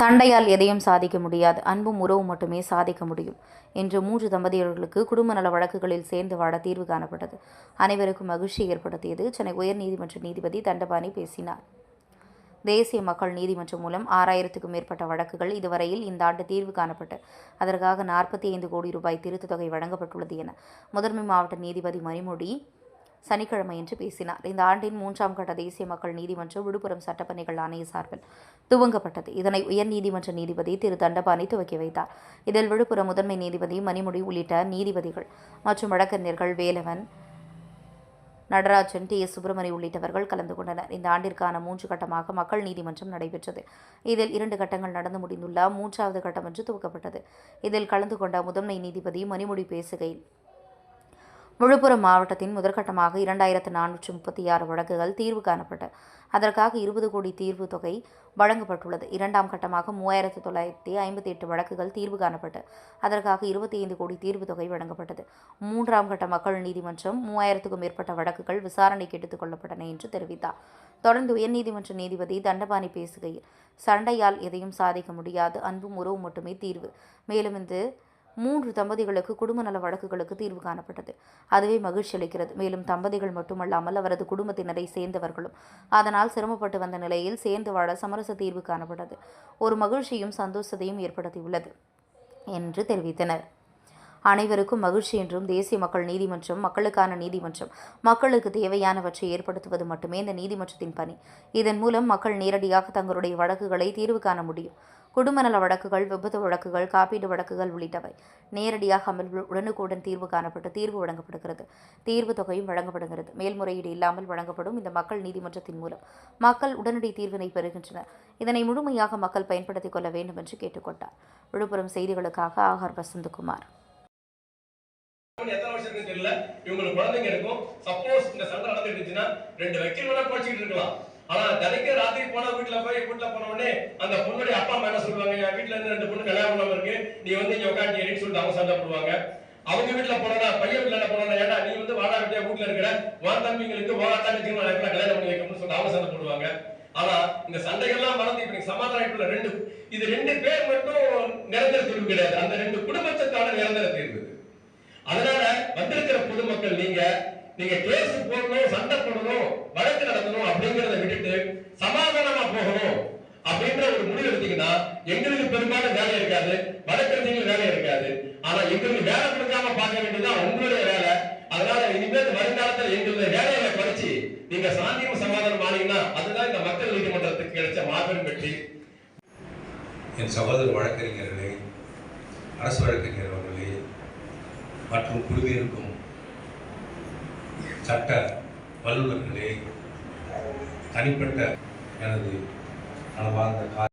சண்டையால் எதையும் சாதிக்க முடியாது. அன்பும் உறவும் மட்டுமே சாதிக்க முடியும் என்று மூன்று தம்பதியர்களுக்கு குடும்ப நல வழக்குகளில் சேர்ந்து வாழ தீர்வு காணப்பட்டது. அனைவருக்கும் மகிழ்ச்சி ஏற்படுத்தியது. சென்னை உயர்நீதிமன்ற நீதிபதி தண்டபாணி பேசினார். தேசிய மக்கள் நீதிமன்றம் மூலம் ஆறாயிரத்துக்கும் மேற்பட்ட வழக்குகள் இதுவரையில் இந்த ஆண்டு தீர்வு காணப்பட்டு அதற்காக நாற்பத்தி ஐந்து கோடி ரூபாய் திருத்த தொகை வழங்கப்பட்டுள்ளது என முதன்மை மாவட்ட நீதிபதி மணிமொழி சனிக்கிழமையன்று பேசினார். இந்த ஆண்டின் மூன்றாம் கட்ட தேசிய மக்கள் நீதிமன்றம் விழுப்புரம் சட்டப்பணிகள் ஆணைய சார்பில் துவங்கப்பட்டது. இதனை உயர்நீதிமன்ற நீதிபதி திரு. தண்டபாணி துவக்கி வைத்தார். இதில் விழுப்புரம் முதன்மை நீதிபதி மணிமொழி உள்ளிட்ட நீதிபதிகள் மற்றும் வழக்கறிஞர்கள் வேலவன் நடராஜன் டி. எஸ். சுப்பிரமணி உள்ளிட்டவர்கள் கலந்து கொண்டனர். இந்த ஆண்டிற்கான மூன்று கட்டமாக மக்கள் நீதிமன்றம் நடைபெற்றது. இதில் இரண்டு கட்டங்கள் நடந்து முடிந்துள்ள மூன்றாவது கட்டம் என்று துவக்கப்பட்டது. இதில் கலந்து கொண்ட முதன்மை நீதிபதி மணிமொழி பேசுகையில் விழுப்புரம் மாவட்டத்தின் முதற்கட்டமாக இரண்டாயிரத்து நானூற்று முப்பத்தி ஆறு வழக்குகள் தீர்வு காணப்பட்டு அதற்காக இருபது கோடி தீர்வு தொகை வழங்கப்பட்டுள்ளது. இரண்டாம் கட்டமாக மூவாயிரத்து தொள்ளாயிரத்தி ஐம்பத்தி எட்டு வழக்குகள் தீர்வு காணப்பட்டு அதற்காக இருபத்தி ஐந்து கோடி தீர்வு தொகை வழங்கப்பட்டது. மூன்றாம் கட்ட மக்கள் நீதிமன்றம் மூவாயிரத்துக்கும் மேற்பட்ட வழக்குகள் விசாரணைக்கு எடுத்துக் கொள்ளப்பட்டன என்று தெரிவித்தார். தொடர்ந்து உயர்நீதிமன்ற நீதிபதி தண்டபாணி பேசுகையில் சண்டையால் எதையும் சாதிக்க முடியாது அன்பும் உறவும் மட்டுமே தீர்வு. மேலும் இந்த மூன்று தம்பதிகளுக்கு குடும்ப நல வழக்குகளுக்கு தீர்வு காணப்பட்டது. அதுவே மகிழ்ச்சி அளிக்கிறது. மேலும் தம்பதிகள் மட்டுமல்லாமல் அவரது குடும்பத்தினரை சேர்ந்தவர்களும் அதனால் சிரமப்பட்டு வந்த நிலையில் சேர்ந்து வாழ சமரச தீர்வு காணப்பட்டது. ஒரு மகிழ்ச்சியும் சந்தோஷத்தையும் ஏற்படுத்தியுள்ளது என்று தெரிவித்தனர். அனைவருக்கும் மகிழ்ச்சி என்றும் தேசிய மக்கள் நீதிமன்றம் மக்களுக்கான நீதிமன்றம் மக்களுக்கு தேவையானவற்றை ஏற்படுத்துவது மட்டுமே இந்த நீதிமன்றத்தின் பணி. இதன் மூலம் மக்கள் நேரடியாக தங்களுடைய வழக்குகளை தீர்வு காண முடியும். குடும்ப நல வழக்குகள் விபத்து வழக்குகள் காப்பீடு வழக்குகள் உள்ளிட்டவை நேரடியாக அமல் உடனுக்குடன் தீர்வு காணப்பட்டு தீர்வு வழங்கப்படுகிறது. தீர்வு தொகையும் வழங்கப்படுகிறது. மேல்முறையீடு இல்லாமல் வழங்கப்படும் இந்த மக்கள் நீதிமன்றத்தின் மூலம். மக்கள் உடனடி தீர்வினை பெறுகின்றனர். இதனை முழுமையாக மக்கள் பயன்படுத்திக் கொள்ள வேண்டும் என்று கேட்டுக்கொண்டார். விழுப்புரம் செய்திகளுக்காக ஆகார் வசந்தகுமார். எத்தனை வருஷம் இருக்கு தெரியல. இவங்களுக்கு குழந்தைங்க இருக்கும். சப்போஸ் இந்த சண்டை நடந்துட்டு இருந்துச்சுன்னா ரெண்டு வக்கீல் வேணா குறைச்சிட்டு இருக்கலாம். ஆனா தினைக்கும் ராத்திரி போனா வீட்டுல போய் வீட்டுல போன உடனே அந்த பொண்ணுடைய அப்பா அம்மா என்ன சொல்லுவாங்க? என் வீட்டுல இருந்து ரெண்டு பொண்ணு கல்யாணம் பண்ணாம இருக்கு. நீ வந்து இங்க உட்காந்து எடுத்து சொல்லிட்டு அவங்க சண்டை போடுவாங்க அவங்க வீட்டுல போனா பையன் வீட்டுல போனா ஏடா நீ வந்து வாடா வீட்டியா வீட்டுல இருக்கிற வான் தம்பிங்களுக்கு வா தங்கச்சிக்கு கல்யாணம் பண்ணி வைக்கணும்னு சொல்லிட்டு அவங்க சண்டை போடுவாங்க ஆனா இந்த சண்டைகள்லாம் மறந்து இப்ப சமாதானம் ரெண்டு இது ரெண்டு பேர் மட்டும் நிரந்தர தீர்வு கிடையாது. அந்த ரெண்டு குடும்பத்துக்கான நிரந்தர தீர்வு இது. அதனால வந்திருக்கிற பொதுமக்கள் நீங்க நீங்க கேஸ் போடணும் சண்டை போடணும் வழக்கு நடத்தணும் அப்படிங்கறத விட்டுட்டு சமாதானமா போகணும் அப்படின்ற ஒரு முடிவு எடுத்தீங்கன்னா எங்களுக்கு பெரும்பாலும் வேலை இருக்காது. வழக்கறிஞர்களுக்கு வேலை இருக்காது. ஆனா எங்களுக்கு வேலை கொடுக்காம பார்க்க வேண்டியதுதான் உங்களுடைய வேலை. அதனால இனிமேல் வருங்காலத்துல எங்களுடைய வேலைகளை குறைச்சி நீங்க சாந்தியும் சமாதானம் ஆனீங்கன்னா அதுதான் இந்த மக்கள் நீதிமன்றத்துக்கு கிடைச்ச மாபெரும் வெற்றி. என் சகோதர வழக்கறிஞர்களே அரசு வழக்கறிஞர் அவர்களே மற்றும் இருக்கும் சட்ட வல்லுநர்களே தனிப்பட்ட எனது அளவார்ந்த கா